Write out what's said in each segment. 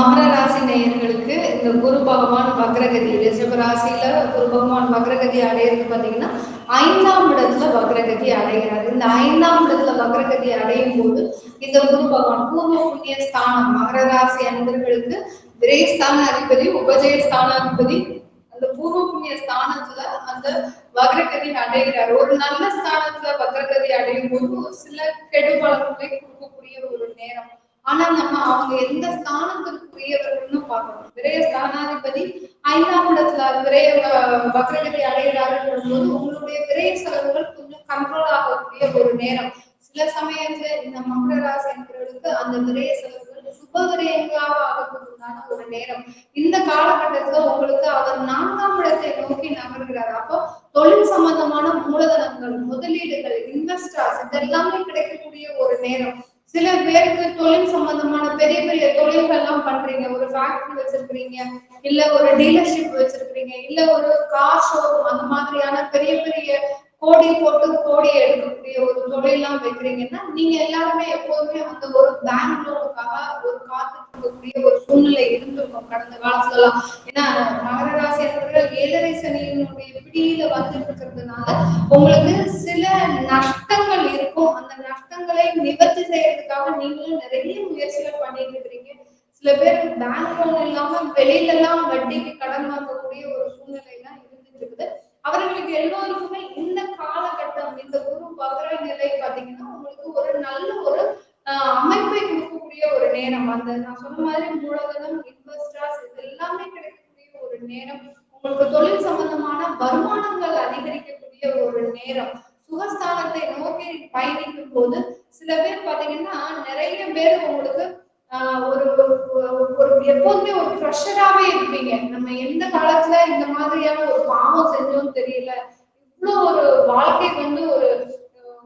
மகர ராசி நேயர்களுக்கு இந்த குரு பகவான் வக்ரகதி ரிஷப ராசியில குரு பகவான் வக்ரகதி அடையிறது பாத்தீங்கன்னா ஐந்தாம் இடத்துல வக்ரகதி அடைகிறார். இந்த ஐந்தாம் இடத்துல வக்ரகதி அடையும் போது இந்த குரு பகவான் பூர்வ புண்ணிய ஸ்தானம் மகர ராசி அன்பர்களுக்கு விரயஸ்தான அதிபதி உபஜய ஸ்தானாதிபதி அந்த பூர்வ புண்ணிய ஸ்தானத்துல அந்த வக்ரகதி அடைகிறார். ஒரு நல்ல ஸ்தானத்துல வக்ரகதி அடையும் போது சில சில கெடுபலன்களை கொடுக்கக்கூடிய ஒரு நேரம். ஆனா நம்ம அவங்க எந்த ஸ்தானம் விரைய ஸ்தானாதிபதி. ஐந்தாம் இடத்துல விரைய அஹ், அடைகிறார்கள் போது உங்களுடைய விரைய செலவுகள் கொஞ்சம் கண்ட்ரோல் ஆகக்கூடிய ஒரு நேரம். சில சமயத்துல இந்த மகர ராசி என்பவர்களுக்கு அந்த விரைய செலவுகள் சுப விரயங்களாக ஆகக்கூடியதான ஒரு நேரம். இந்த காலகட்டத்துல உங்களுக்கு அவர் நான்காம் இடத்தை நோக்கி நகர்கிறார். அப்போ தொழில் சம்பந்தமான மூலதனங்கள் முதலீடுகள் இன்வெஸ்டர்ஸ் இதெல்லாமே கிடைக்கக்கூடிய ஒரு நேரம். சில பேருக்கு தொழில் சம்பந்தமான பெரிய பெரிய தொழில்கள் எல்லாம் பண்றீங்க. ஒரு ஃபேக்டரி வச்சிருக்கிறீங்க இல்ல ஒரு டீலர்ஷிப் வச்சிருக்கிறீங்க இல்ல ஒரு கார் ஷோரூம் அந்த மாதிரியான பெரிய பெரிய கோடி போட்டு கோடி எடுக்கக்கூடிய ஒரு தொழிலாம் வைக்கிறீங்கன்னா நீங்க எல்லாருமே எப்போதுமே வந்து ஒரு பேங்க் லோனுக்காக ஒரு காத்துட்டு இருக்கக்கூடிய ஒரு சூழ்நிலை இருந்திருக்கும் கடந்த காலத்துல எல்லாம் ஏன்னா மகராசி என்பவர்கள் ஏழரை சனியினுடைய பிடியில வந்துட்டு இருக்கிறதுனால உங்களுக்கு சில நஷ்டங்கள் இருக்கும். அந்த நஷ்டங்களை நிவர்த்தி செய்யறதுக்காக நீங்களும் நிறைய முயற்சிகள் பண்ணிட்டு இருக்கிறீங்க. சில பேர் பேங்க் லோன் இல்லாம வெளியில எல்லாம் வட்டிக்கு கடன் வாங்கக்கூடிய ஒரு சூழ்நிலை அவர்களுக்கு எல்லோருக்குமே இந்த காலகட்டம் இந்த குரு பகர நிலை பாத்தீங்கன்னா உங்களுக்கு ஒரு நல்ல ஒரு அமைப்பை கொடுக்கக்கூடிய ஒரு நேரம். அந்த நான் சொன்ன மாதிரி மூலதனம் இன்வெஸ்டர்ஸ் இது எல்லாமே கிடைக்கக்கூடிய ஒரு நேரம். உங்களுக்கு தொழில் சம்பந்தமான வருமானங்கள் அதிகரிக்கக்கூடிய ஒரு நேரம். சுகஸ்தானத்தை நோக்கி பயணிக்கும் போது சில பேர் பாத்தீங்கன்னா நிறைய பேர் உங்களுக்கு ஒரு ஒரு- எப்போதுமே ஒரு ப்ரெஷராவே இருப்பீங்க. நம்ம எந்த காலத்துல இந்த மாதிரியான ஒரு பாவம் செஞ்சோம் தெரியல. இவ்வளவு ஒரு வாழ்க்கை வந்து ஒரு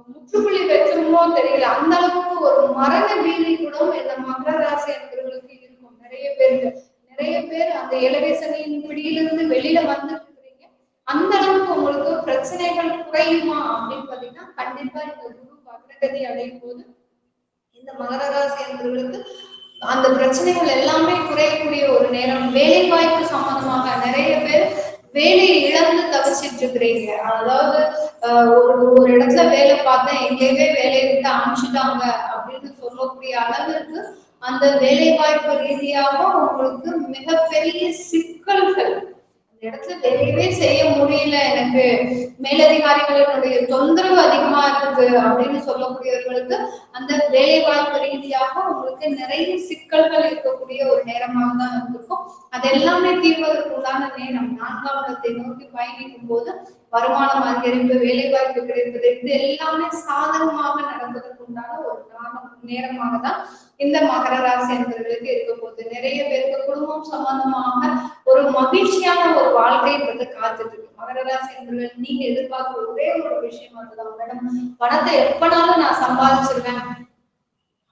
முற்றுப்புள்ளி வச்சிருமோ தெரியல. அந்த அளவுக்கு ஒரு மரண பீதி கூட இந்த மகர ராசி அன்பர்களுக்கு இருக்கும். நிறைய பேருக்கு நிறைய பேர் அந்த இளவேசனின் பிடியிலிருந்து வெளியில வந்து அந்த அளவுக்கு உங்களுக்கு பிரச்சனைகள் குறையுமா அப்படின்னு பாத்தீங்கன்னா கண்டிப்பா இந்த குரு பக்ரகதி அடையும் போது இந்த மகர ராசி அன்பர்களுக்கு அந்த பிரச்சனைகள் எல்லாமே குறையக்கூடிய ஒரு நேரம். வேலை வாய்ப்பு சம்பந்தமாக நிறைய பேர் வேலையை இழந்து தவிச்சிட்டு இருக்கிறீங்க. அதாவது ஒரு ஒரு இடத்துல வேலை பார்த்தேன் எங்கேயுமே வேலையை விட்டு அனுப்பிச்சிட்டாங்க அப்படின்னு சொல்லக்கூடிய அளவிற்கு அந்த வேலை வாய்ப்பு ரீதியாக உங்களுக்கு மிகப்பெரிய சிக்கல்கள் இடத்துல வேலையவே செய்ய முடியல. எனக்கு மேலதிகாரிகளினுடைய தொந்தரவு அதிகமா இருக்குது அப்படின்னு சொல்லக்கூடியவர்களுக்கு அந்த வேலை வாய்ப்பு ரீதியாக உங்களுக்கு நிறைய சிக்கல்கள் இருக்கக்கூடிய ஒரு நேரமாக தான் இருந்திருக்கும். அது எல்லாமே தீர்வதற்கு உண்டான நேரம். நான்காம் இடத்தை நோக்கி பயணிக்கும் போது வருமானம் அதிகரிப்பு வேலை வாய்ப்பு கிடைப்பது இது எல்லாமே சாதகமாக நடப்பதற்கு உண்டான ஒரு நாம- நேரமாக தான் இந்த மகர ராசி என்பவர்களுக்கு இருக்க போகுது. நிறைய பேருக்கு குடும்பம் சம்பந்தமாக ஒரு மகிழ்ச்சியான ஒரு வாழ்க்கைன்றது காத்துட்டு இருக்கு. மகர ராசி என்பவர்கள் நீங்க எதிர்பார்க்கிற ஒரே ஒரு விஷயம் அதுதான். மேடம் பணத்தை எப்பனாலும் நான் சம்பாதிச்சிருவேன்.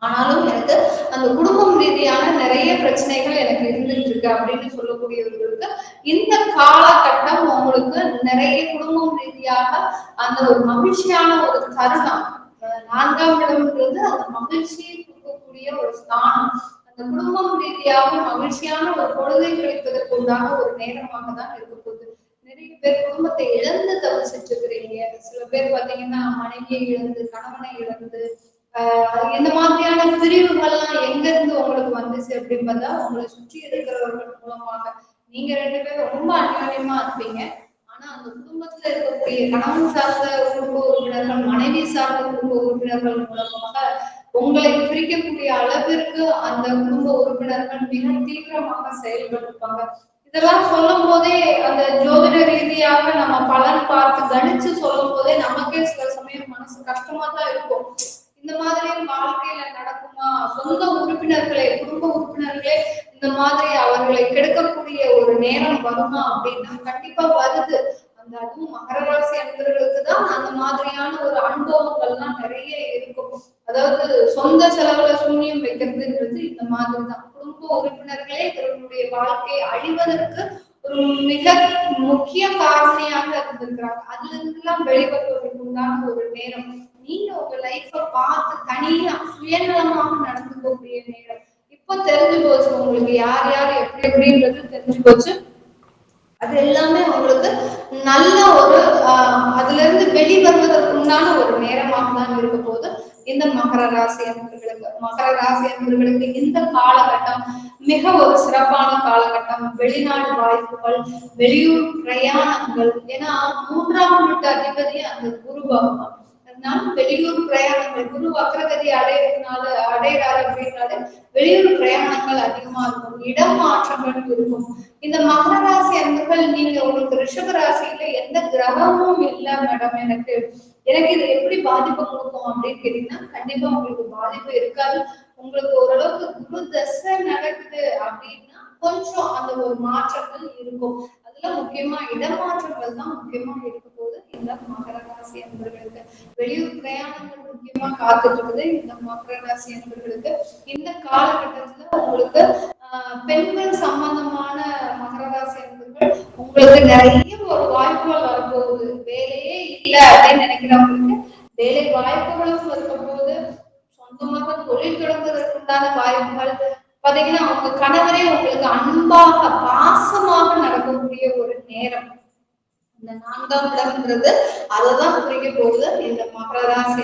ஆனாலும் எனக்கு அந்த குடும்பம் ரீதியான நிறைய பிரச்சனைகள் எனக்கு இருந்துட்டு இருக்கு அப்படின்னு சொல்லக்கூடியவர்களுக்கு இந்த காலகட்டம் உங்களுக்கு நிறைய குடும்பம் ரீதியாக அந்த ஒரு மகிழ்ச்சியான ஒரு தருணம் நான்காம் இடம்ன்றது அந்த மகிழ்ச்சியை கொடுக்கக்கூடிய ஒரு ஸ்தானம். அந்த குடும்பம் ரீதியாக மகிழ்ச்சியான ஒரு பொழுதை கழிப்பதற்கு உண்டான ஒரு நேரமாக தான் இருக்க போகுது. நிறைய பேர் குடும்பத்தை இழந்து தவிச்சிட்டு இருக்கிறீங்க சில பேர் பாத்தீங்கன்னா மனைவியை இழந்து கணவனை இழந்து ஆஹ் இந்த மாதிரியான பிரிவுகள்லாம் எங்க இருந்து உங்களுக்கு வந்துச்சு அப்படின்னு பார்த்தா உங்களை சுற்றி இருக்கிறவர்கள் மூலமாக. நீங்க ரெண்டு பேரும் ரொம்ப அநியோன்யமா இருப்பீங்க. ஆனா அந்த குடும்பத்துல இருக்கக்கூடிய கணவன் சார்ந்த குடும்ப உறுப்பினர்கள் மனைவி சார்ந்த குடும்ப உறுப்பினர்கள் மூலமாக உங்களை பிரிக்கக்கூடிய அளவிற்கு அந்த குடும்ப உறுப்பினர்கள் மிக தீவிரமாக செயல்பட்டிருப்பாங்க. இதெல்லாம் சொல்லும் போதே அந்த ஜோதிட ரீதியாக நம்ம பலன் பார்த்து கணிச்சு சொல்லும் போதே நமக்கே சில சமயம் மனசு கஷ்டமா தான் இருக்கும். இந்த மாதிரி வாழ்க்கையில நடக்குமா? சொந்த உறுப்பினர்களே குடும்ப உறுப்பினர்களே இந்த மாதிரி அவர்களை கெடுக்கக்கூடிய ஒரு நேரம் வருமா அப்படின்னா கண்டிப்பா வருது. அந்த அதுவும் மகர ராசி அன்பர்களுக்கு தான் அந்த மாதிரியான ஒரு அனுபவங்கள்லாம் நிறைய இருக்கும். அதாவது சொந்த செலவுல சூன்யம் வைக்கிறதுன்றது இந்த மாதிரி தான். குடும்ப உறுப்பினர்களே இவர்களுடைய வாழ்க்கையை அழிவதற்கு ஒரு மிக முக்கிய காரணியாக இருந்திருக்கிறாங்க. அதுல இருந்துலாம் வெளிவருவதற்கு உண்டான ஒரு நேரம். நீங்க உங்க லைஃப பார்த்து தனியா சுயநலமாக நடந்துக்கக்கூடிய நேரம். இப்போ தெரிஞ்சு போச்சு. உங்களுக்கு யார் யார் எப்படி எப்படின்றது தெரிஞ்சு போச்சு. அது எல்லாமே உங்களுக்கு நல்ல ஒரு ஆஹ் அதுல இருந்து வெளிவருவதற்கு உண்டான ஒரு நேரமாக தான் இருக்க போது இந்த மகர ராசி அன்பர்களுக்கு மகர ராசி அன்பர்களுக்கு இந்த காலகட்டம் மிக ஒரு சிறப்பான காலகட்டம். வெளிநாடு வாய்ப்புகள் வெளியூர் பிரயாணங்கள். ஏன்னா மூன்றாம் வீட்டு அதிபதி அந்த குரு பகவான். அதனால வெளியூர் குரு வக்ரகதி அடையிறதுனால அடையிறாரு அப்படின்னால வெளியூர் பிரயாணங்கள் அதிகமா இருக்கும் இடம் மாற்றங்கள் இருக்கும். இந்த மகர ராசி அன்பர்கள் நீங்க உங்களுக்கு ரிஷப ராசியில எந்த கிரகமும் இல்ல மேடம் எனக்கு எனக்கு இது எப்படி பாதிப்பு கொடுக்கும் அப்படின்னு கேட்டீங்கன்னா கண்டிப்பா உங்களுக்கு பாதிப்பு இருக்காது. உங்களுக்கு ஓரளவுக்கு குரு தசை நடக்குது அப்படின்னா கொஞ்சம் அந்த ஒரு மாற்றங்கள் இருக்கும். முக்கியமா இடமாற்றங்கள் தான் முக்கியமா இருக்க போது இந்த மகர ராசி என்பவர்களுக்கு வெளியூர் பிரயாணங்கள் முக்கியமா காத்துட்டு இருக்குது இந்த மகர ராசி என்பவர்களுக்கு இந்த காலகட்டத்துல உங்களுக்கு ஆஹ், பெண்கள் சம்பந்தமான மகர ராசி அன்பர்கள் உங்களுக்கு நிறைய ஒரு வாய்ப்புகள் வரப்போகுது. வேலையே இல்ல அப்படின்னு நினைக்கிறவங்களுக்கு வேலை வாய்ப்புகளும் இருக்க போது சொந்தமாக தொழில் தொடங்குவதற்குண்டான வாய்ப்புகள் பாத்தீங்கன்னா உங்க கணவரே உங்களுக்கு அன்பாக பாசமாக நடக்கக்கூடிய ஒரு நேரம். இந்த நான்காம் இடம்ன்றது அததான் குறிக்க போகுது. இந்த மகர ராசி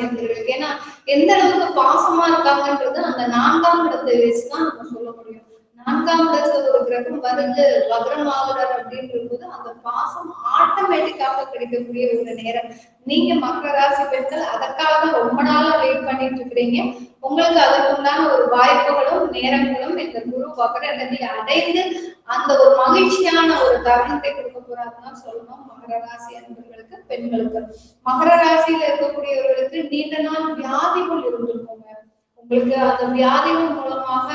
ஏன்னா எந்த அளவுக்கு பாசமா இருக்காங்கன்றது அந்த நான்காம் இடத்தை வச்சுதான் நம்ம சொல்ல முடியும். நான்காம் இடத்துல ஒரு கிரகம் வருது வக்ரமாகுறார் அப்படின்ற போது அந்த பாசம் ஆட்டோமேட்டிக்காக கிடைக்கக்கூடிய ஒரு நேரம். நீங்க மகர ராசி பெண்கள் அதற்காக ரொம்ப நாளா வெயிட் பண்ணிட்டு இருக்கிறீங்க. உங்களுக்கு அதற்குண்டான ஒரு வாய்ப்புகளும் நேரங்களும் இந்த குரு வக்ரகதி அடைந்து அந்த ஒரு மகிழ்ச்சியான ஒரு தருணத்தை கொடுக்க போறாருன்னு சொல்லணும். மகர ராசி அன்பர்களுக்கு பெண்களுக்கு. மகர ராசியில இருக்கக்கூடியவர்களுக்கு நீண்ட நாள் வியாதிகள் இருந்திருக்கோங்க உங்களுக்கு அந்த வியாதிகள் மூலமாக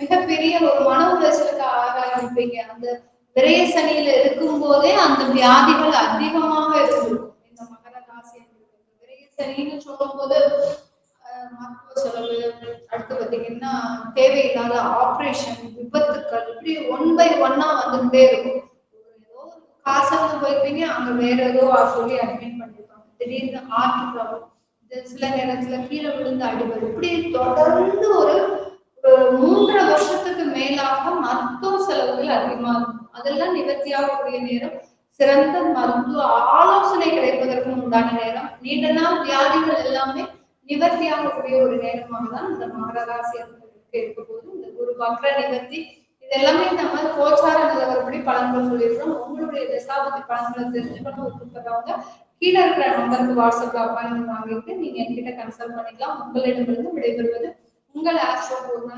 மிகப்பெரிய ஒரு மன உளைச்சலுக்கு ஆரம்பிப்பீங்க அந்த விரய சனியில இருக்கும் போதே அந்த வியாதிகள் அதிகமாக இருந்திருக்கும். இந்த மகர ராசி அன்பர்களுக்கு. சனின்னு சொல்லும் போது மருத்துவ செலவு அடுத்து பாத்தீங்கன்னா தேவையில்லாத ஆப்ரேஷன் விபத்துக்கள் இப்படி ஒன் பை ஒன்னா வந்துகிட்டே இருக்கும். ஏதோ காசு போயிருப்பீங்க அங்க வேற ஏதோ சொல்லி அட்மிட் பண்ணிருப்பாங்க. திடீர்னு ஹார்ட் ப்ராப்ளம் சில நேரத்துல கீழே விழுந்து அடிபடும். இப்படி தொடர்ந்து ஒரு ஒரு மூன்றரை வருஷத்துக்கு மேலாக மருத்துவ செலவுகள் அதிகமா இருக்கும். அதெல்லாம் நிவர்த்தியாகக்கூடிய நேரம் சிறந்த மருத்துவ ஆலோசனை கிடைப்பதற்கு உண்டான நேரம். நீண்ட நாள் வியாதிகள் எல்லாமே நிவர்த்தியாகக்கூடிய ஒரு நேரமாக தான் இந்த மகர ராசி இருக்க போது இந்த குரு வக்ர நிவர்த்தி இது எல்லாமே நம்ம கோச்சார நிலவரப்படி பலன்கள் சொல்லியிருக்கோம் உங்களுடைய தசாபதி பலன்களை தெரிஞ்சுக்கணும். விருப்பப்படுறவங்க கீழே இருக்கிற நம்பருக்கு வாட்ஸ்அப்ல அப்பாயின்மெண்ட் வாங்கிட்டு நீங்க என்கிட்ட கன்சல்ட் பண்ணிக்கலாம். உங்களிடமிருந்து விடைபெறுவது உங்கள் ஆஸ்ட்ரோ பூர்ணா